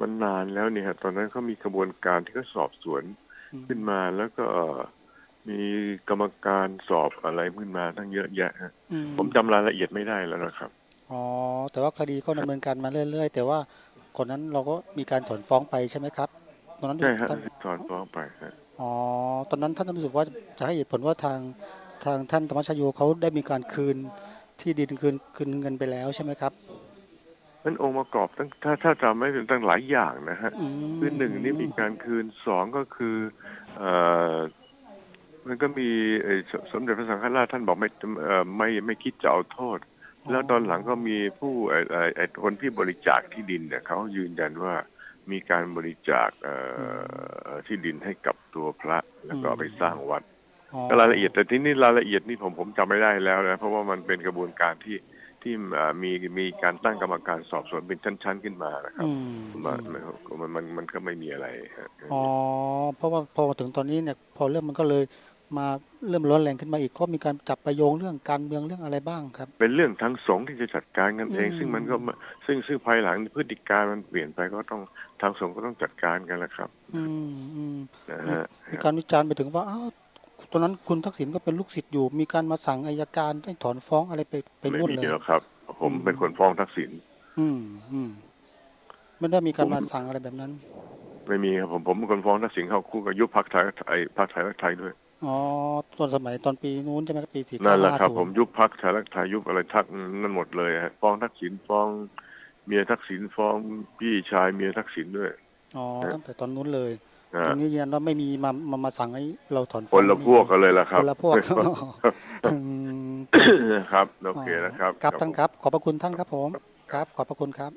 มันนานแล้วเนี่ยฮะตอนนั้นเขามีกระบวนการที่เขาสอบสวนอืมขึ้นมาแล้วก็มีกรรมการสอบอะไรขึ้นมาทั้งเยอะแยะฮะอืผมจำรายละเอียดไม่ได้แล้วนะครับอ๋อแต่ว่าคดีก็ดำเนินการมาเรื่อย ๆ แต่ว่าคนนั้นเราก็มีการถอนฟ้องไปใช่ไหมครับตอนนั้นใช่ฮะท่านถอนฟ้องไปฮะอ๋อตอนนั้นท่านรู้สึกว่าจะให้เหตุผลว่าทางทางท่านธรรมชโยเขาได้มีการคืนที่ดินคืนคืนเงินไปแล้วใช่ไหมครับ มันองค์ประกอบตั้งถ้าถ้าจำไม่ผิดตั้งหลายอย่างนะฮะอืมคือหนึ่งนี่มีการคืนสองก็คือเอ่อมันก็มีเอ่อสสมเด็จพระสังฆราชท่านบอกไม่เอ่อไม่ไม่คิดจะเอาโทษ แล้วตอนหลังก็มีผู้ไอ้ไอ้ไอ้คนที่บริจาคที่ดินเนี่ยเขายืนยันว่ามีการบริจาคเอ่อที่ดินให้กับตัวพระแล้วก็เอาไปสร้างวัดอ๋อก็รายละเอียดแต่ที่นี่รายละเอียดนี่ผมผมจำไม่ได้แล้วนะเพราะว่ามันเป็นกระบวนการที่ ที่เอ่อมีมีการตั้งกรรมการสอบสวนเป็นชั้น ๆ ขึ้นมานะครับอืมมันมันมันมันก็ไม่มีอะไรฮะอ๋อเพราะว่าพอมาถึงตอนนี้เนี่ยพอเรื่องมันก็เลยมาเริ่มร้อนแรงขึ้นมาอีกก็มีการจับประโยงเรื่องการเมืองเรื่องอะไรบ้างครับ เป็นเรื่องทางสงฆ์ที่จะจัดการกันเองอืมซึ่งมันก็มาซึ่งซึ่งภายหลังพฤติการมันเปลี่ยนไปก็ต้องทางสงฆ์ก็ต้องจัดการกันแหละครับอืมอืมนะฮะมีการวิจารณ์ไปถึงว่าอ้าว ตอนนั้นคุณทักษิณก็เป็นลูกศิษย์อยู่ มีการมาสั่งอายการให้ถอนฟ้องอะไรไปไปไม่นู่นมีเลยหรอกครับผมอืมเป็นคนฟ้องทักษิณอืมอืมไม่ได้มีการผมมาสั่งอะไรแบบนั้น ไม่มีครับผมผมเป็นคนฟ้องทักษิณเข้าคู่กับยุบพรรคไทยไทยพรรคไทยรักไทยด้วยอ๋อตอนสมัยตอนปีนู้นใช่ไหมครับปีสี่นั่นแหละเก้าครับห้าผมยุบพรรคไทยรักไทยยุบอะไรทักนั่นหมดเลยฮะฟ้องทักษิณฟ้องเมียทักษิณฟ้องพี่ชายเมียทักษิณด้วยอ๋อตั้งแต่ตอนนู้นเลยนะ ตรงนี้ยืนยันว่าไม่มีมามามาสั่งให้เราถอนคฟ้องนละพวกกันเลยล่ะครับคนละพวกอืมครับโอเคนะครับ ครับท่านครับ ขอบพระคุณท่านครับผม ครับ ขอบพระคุณครับ